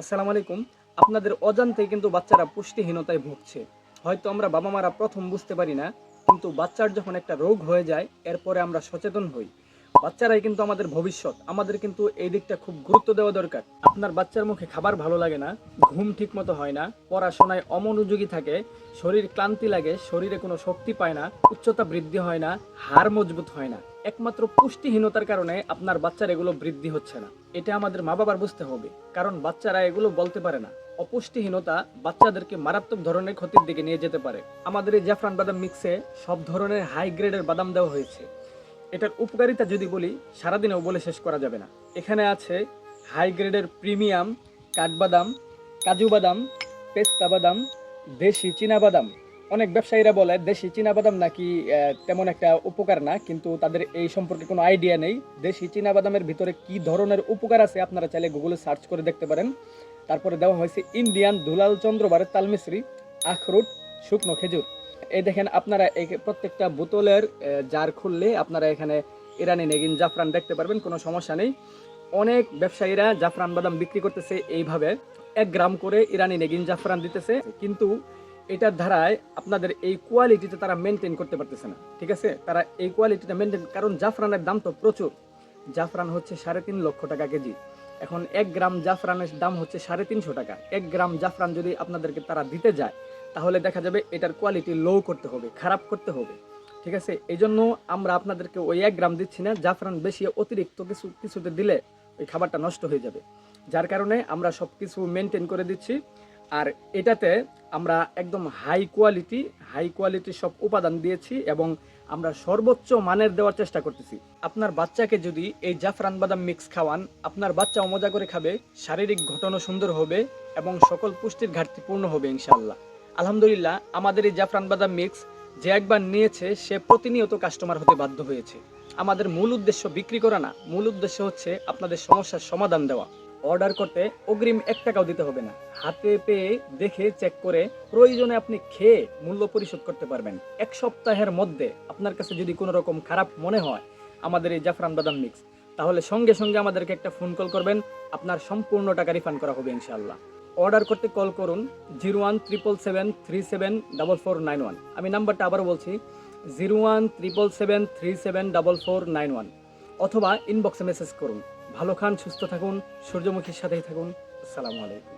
আসসালামু আলাইকুম। আপনাদের অজান্তে কিন্তু বাচ্চারা পুষ্টিহীনতায় ভুগছে। হয়তো আমরা বাবা মারা প্রথম বুঝতে পারি না, কিন্তু বাচ্চার যখন একটা রোগ হয়ে যায়, এরপরে আমরা সচেতন হই। বাচ্চারাই কিন্তু আমাদের ভবিষ্যৎ। আমাদের কিন্তু এই দিকটা খুব গুরুত্ব দেওয়া দরকার। আপনার বাচ্চার মুখে খাবার ভালো লাগে না, ঘুম ঠিক মতো হয় না, পড়াশোনায় অমনোযোগী থাকে, শরীর ক্লান্তি লাগে, শরীরে কোনো শক্তি পায় না, উচ্চতা বৃদ্ধি হয় না, হাড় মজবুত হয় না। একমাত্র পুষ্টিহীনতার কারণে আপনার বাচ্চার এগুলো বৃদ্ধি হচ্ছে না। এটা আমাদের মা বাবার বুঝতে হবে, কারণ বাচ্চারা এগুলো বলতে পারে না। অপুষ্টিহীনতা বাচ্চাদেরকে মারাত্মক ধরনের ক্ষতির দিকে নিয়ে যেতে পারে। আমাদের এই জাফরান বাদাম মিক্সে সব ধরনের হাই গ্রেডের বাদাম দেওয়া হয়েছে। এটার উপকারিতা যদি বলি, সারাদিনেও বলে শেষ করা যাবে না। এখানে আছে হাই গ্রেডের প্রিমিয়াম কাঠবাদাম, কাজু বাদাম, পেস্তা বাদাম, দেশি বাদাম। অনেক ব্যবসায়ীরা বলে দেশি বাদাম নাকি তেমন একটা উপকার না, কিন্তু তাদের এই সম্পর্কে কোনো আইডিয়া নেই। দেশি বাদামের ভিতরে কি ধরনের উপকার আছে আপনারা চাইলে গুগলে সার্চ করে দেখতে পারেন। তারপরে দেওয়া হয়েছে ইন্ডিয়ান দুলাল চন্দ্রবারের তালমিশ্রি আখরুট, শুকনো খেজুর। এই দেখেন, আপনারা এই প্রত্যেকটা বোতলের জার খুললে আপনারা এখানে ইরানি নেগিন, জাফরান দেখতে পারবেন, কোনো সমস্যা নেই। অনেক ব্যবসায়ীরা জাফরান বাদাম বিক্রি করতেছে এইভাবে। এক গ্রাম করে ইরানি নেগিন, জাফরান দিতেছে, কিন্তু এটার ধারায় আপনাদের এই কোয়ালিটিটা তারা মেনটেন করতে পারতেছে না, ঠিক আছে? তারা এই কোয়ালিটিটা মেনটেন কারণ জাফরানের দাম তো প্রচুর। জাফরান হচ্ছে সাড়ে তিন লক্ষ টাকা কেজি। এখন এক গ্রাম জাফরানের দাম হচ্ছে সাড়ে তিনশো টাকা। এক গ্রাম জাফরান যদি আপনাদেরকে তারা দিতে যায় তাহলে দেখা যাবে এটার কোয়ালিটি লো করতে হবে, খারাপ করতে হবে। ঠিক আছে? এই জন্য আমরা আপনাদেরকে ওই এক গ্রাম দিচ্ছি না, জাফরান বেশি অতিরিক্ত কিছু, কিছুতে দিলে ওই খাবারটা নষ্ট হয়ে যাবে। যার কারণে আমরা সব কিছু মেনটেন করে দিচ্ছি। আর এটাতে আমরা একদম হাই কোয়ালিটি হাই কোয়ালিটির সব উপাদান দিয়েছি এবং আমরা সর্বোচ্চ মানের দেওয়ার চেষ্টা করতেছি। আপনার বাচ্চাকে যদি এই জাফরান বাদাম মিক্স খাওয়ান, আপনার বাচ্চাও মজা করে খাবে, শারীরিক ঘটনা সুন্দর হবে এবং সকল পুষ্টির ঘাটতি পূর্ণ হবে ইনশাআল্লাহ। আলহামদুলিল্লাহ, আমাদের এই জাফরান বাদাম মিক্স যে একবার নিয়েছে, সে প্রতিনিয়ত কাস্টমার হতে বাধ্য হয়েছে। আমাদের মূল উদ্দেশ্য বিক্রি করা না, মূল উদ্দেশ্য হচ্ছে আপনাদের সমস্যার সমাধান দেওয়া। অর্ডার করতে অগ্রিম এক টাকাও দিতে হবে না। হাতে পেয়ে দেখে চেক করে প্রয়োজনে আপনি খেয়ে মূল্য পরিশোধ করতে পারবেন। এক সপ্তাহের মধ্যে আপনার কাছে যদি কোনো রকম খারাপ মনে হয় আমাদের এই জাফরান বাদাম মিক্স, তাহলে সঙ্গে সঙ্গে আমাদেরকে একটা ফোন কল করবেন। আপনার সম্পূর্ণ টাকা রিফান্ড করা হবে ইনশাআল্লাহ। অর্ডার করতে কল করুন zero one triple seven three seven double four nine one. আমি নাম্বারটা আবার বলছি, zero one triple seven three seven double four nine one. অথবা ইনবক্সে মেসেজ করুন। ভালো খান, সুস্থ থাকুন, সূর্যমুখীর সাথেই থাকুন। আসসালামু আলাইকুম।